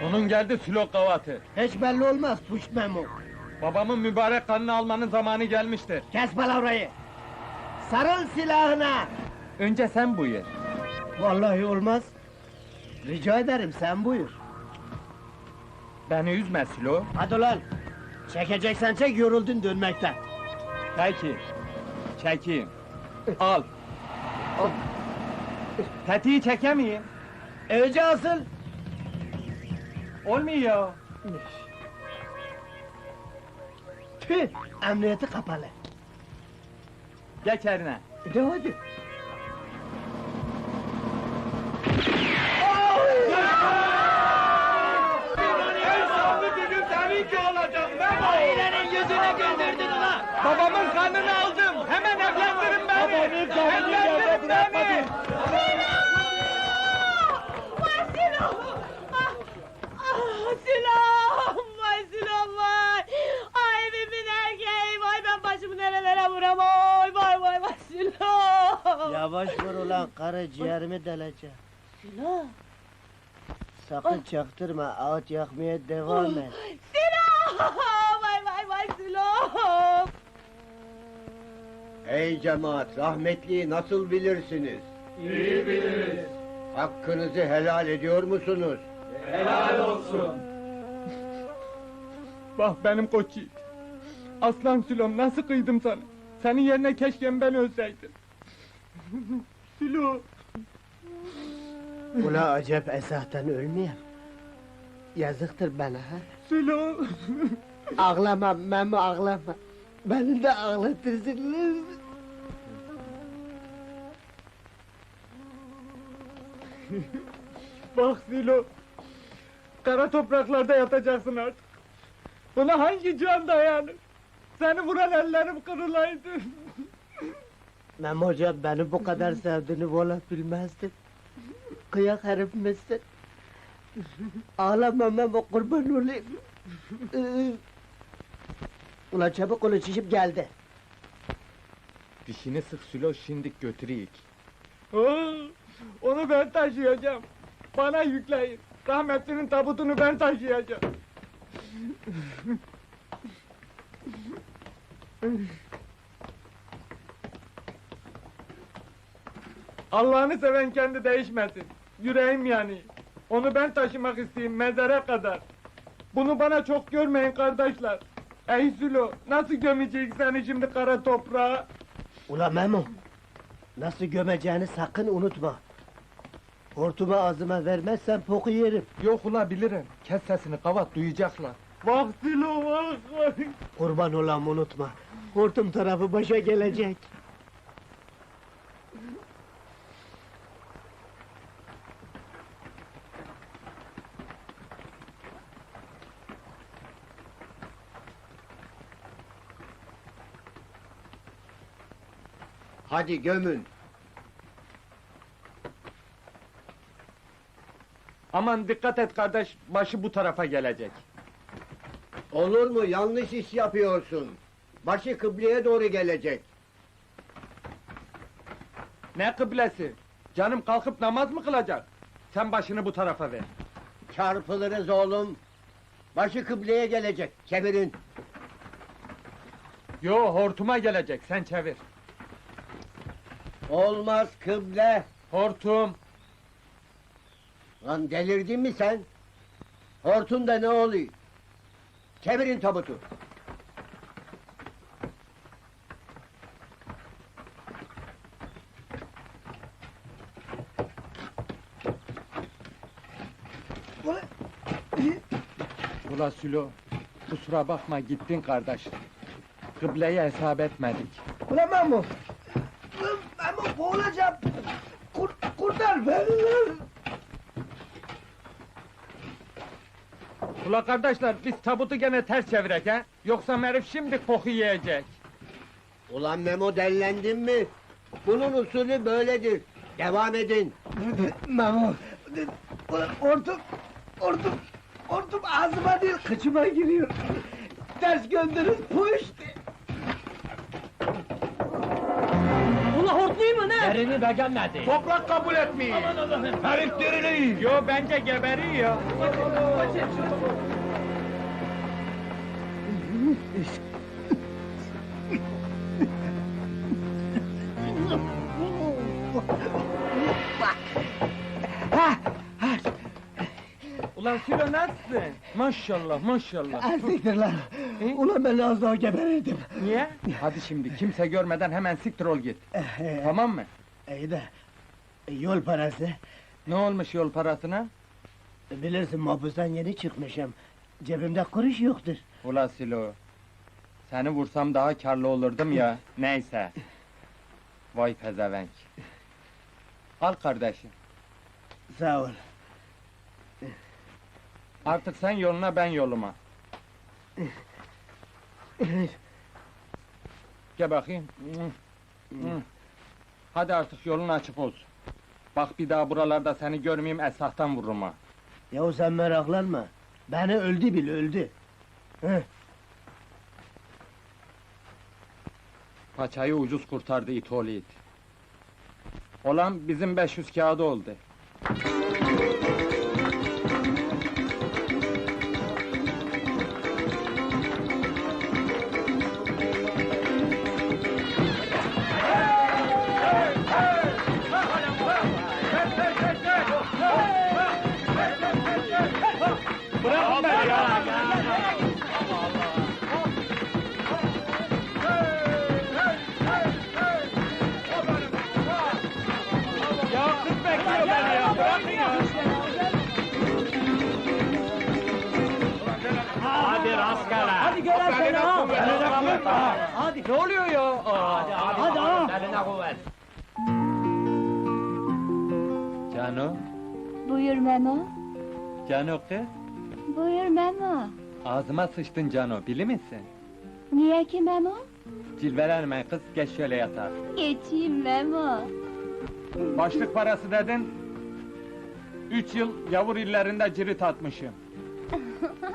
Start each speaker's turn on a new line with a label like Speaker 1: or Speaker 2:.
Speaker 1: Sonun geldi Sülok Gavatı.
Speaker 2: Hiç belli olmaz puş memo.
Speaker 1: Babamın mübarek kanını almanın zamanı gelmiştir.
Speaker 2: Kes palavrayı. Sarıl silahına.
Speaker 1: Önce sen buyur.
Speaker 2: Vallahi olmaz. Rica ederim sen buyur.
Speaker 1: Beni üzme Sülo.
Speaker 2: Hadi ulan. Çekeceksen çek yoruldun dönmekten.
Speaker 1: Peki. Çekeyim. Al. Al. Tetiği çekemeyeyim.
Speaker 2: Önce asıl.
Speaker 1: Olmuyor.
Speaker 2: Tüh. Emniyeti kapalı.
Speaker 1: Geç eline.
Speaker 2: De hadi.
Speaker 1: Babamın kanını aldım. Hemen evlendirin beni. Evlendirin beni.
Speaker 3: Vay Sinan! Ah, ah! Vay vay! Ay evimin erkeği! Vay ben başımı nerelere vuram! Vay vay vay vay Sinan!
Speaker 2: Yavaş vur ulan karı ciğerimi deleceğim.
Speaker 3: Sinan!
Speaker 2: Sakın çaktırma ağaç yakmaya devam et.
Speaker 3: Sinan! Vay vay vay Sinan!
Speaker 4: Ey cemaat, rahmetliyi nasıl bilirsiniz? İyi biliriz. Hakkınızı helal ediyor musunuz?
Speaker 1: Bak benim koç yiğit. Aslan Sülom nasıl kıydım sana? Senin yerine keşke ben ölseydim. Sülo.
Speaker 2: Ula acep esahtan ölmeyeyim. Yazıktır bana ha.
Speaker 1: Sülo.
Speaker 2: Ağlama Memo ağlama. Beni de ağlatırsınız.
Speaker 1: Bak Sülo. Kara topraklarda yatacaksın artık. Buna hangi can dayanır? Seni vuran ellerim kırılaydı.
Speaker 2: Memo hocam beni bu kadar sevdiğini valla bilmezdim. Kıyak herif misin? Ağlama Memo kurban olayım. Ee, Ulan çabuk ol şişip geldi.
Speaker 1: Dişini sık Sülo şimdik götüreyik. Onu ben taşıyacağım. Bana yükleyin. Rahmetlinin tabutunu ben taşıyacağım. Allah'ını seven kendi değişmesin. Yüreğim yani. Onu ben taşımak isteyeyim mezara kadar. Bunu bana çok görmeyin kardeşler. Ey Sülo, nasıl gömecek seni şimdi kara toprağa?
Speaker 2: Ula Memo. Nasıl gömeceğini sakın unutma. Hortumu ağzıma vermezsen poku yerim.
Speaker 1: Yok ula bilirim. Kes sesini kavat duyacaklar. Bak Sülo bak.
Speaker 2: Kurban olam unutma. Hortum tarafı başa gelecek.
Speaker 4: Hadi gömün.
Speaker 1: Aman dikkat et kardeş, başı bu tarafa gelecek.
Speaker 4: Olur mu? Yanlış iş yapıyorsun. Başı kıbleye doğru gelecek.
Speaker 1: Ne kıblesi? Canım kalkıp namaz mı kılacak? Sen başını bu tarafa ver.
Speaker 4: Çarpılırız oğlum. Başı kıbleye gelecek. Çevirin.
Speaker 1: Yo hortuma gelecek, sen çevir.
Speaker 4: Olmaz kıble.
Speaker 1: Hortum.
Speaker 4: Lan delirdin mi sen? Hortun da ne oluyor? Çevirin tabutu.
Speaker 1: Ula Sülo, kusura bakma gittin kardeş. Kıbleye hesap etmedik.
Speaker 2: Ulan Memo! Boğulacağım! Kur, kurtar beni!
Speaker 1: Ula kardeşler, biz tabutu gene ters çevirek ha? Yoksa herif şimdi koku yiyecek.
Speaker 4: Ulan Memo dellendin mi? Bunun usulü böyledir. Devam edin.
Speaker 2: Memo! Ulan hortum, hortum, hortum ağzıma değil kıçıma giriyor. Ters gönderin puşti.
Speaker 3: Ula hortlayayım mı ne?
Speaker 5: Derini beğenmedi.
Speaker 1: Toprak kabul etmiyor.
Speaker 5: Herif diriliği.
Speaker 1: Yo bence geberiyor. Ulan Sülo nasılsın? Maşallah maşallah.
Speaker 2: Siktir lan. Ulan ben az daha geberirdim.
Speaker 1: Niye? Hadi şimdi kimse görmeden hemen siktir ol git.
Speaker 2: Eh,
Speaker 1: Tamam mı?
Speaker 2: İyi de e, yol parası.
Speaker 1: Ne olmuş yol parasına?
Speaker 2: Bilirsin mahpustan yeni çıkmışım. Cebimde kuruş yoktur.
Speaker 1: Ula Silo. Seni vursam daha karlı olurdum ya. Neyse. Vay pezevenk. Al kardeşim.
Speaker 2: Sağ ol.
Speaker 1: Artık sen yoluna ben yoluma. Gel bakayım. Hadi artık yolun açık olsun. Bak bir daha buralarda seni görmeyeyim esahtan vururum ha.
Speaker 2: Yahu sen meraklanma. Beni öldü bil öldü. Heh.
Speaker 1: Paçayı ucuz kurtardı it oğlu it. Olan bizim 500 kağıdı oldu.
Speaker 3: Ha.
Speaker 5: Hadi.
Speaker 1: Ne oluyor ya?
Speaker 5: Hadi hadi.
Speaker 3: Hadi ha.
Speaker 5: Eline kuvvet.
Speaker 1: Cano,
Speaker 6: Buyur Memo.
Speaker 1: Cano kız.
Speaker 6: Buyur Memo.
Speaker 1: Ağzıma sıçtın Cano, bilir misin?
Speaker 6: Niye ki Memo?
Speaker 1: Cilvelenme kız, geç şöyle yatağa.
Speaker 6: Geçeyim Memo.
Speaker 1: Başlık parası dedin. Üç yıl yavur illerinde cirit atmışım.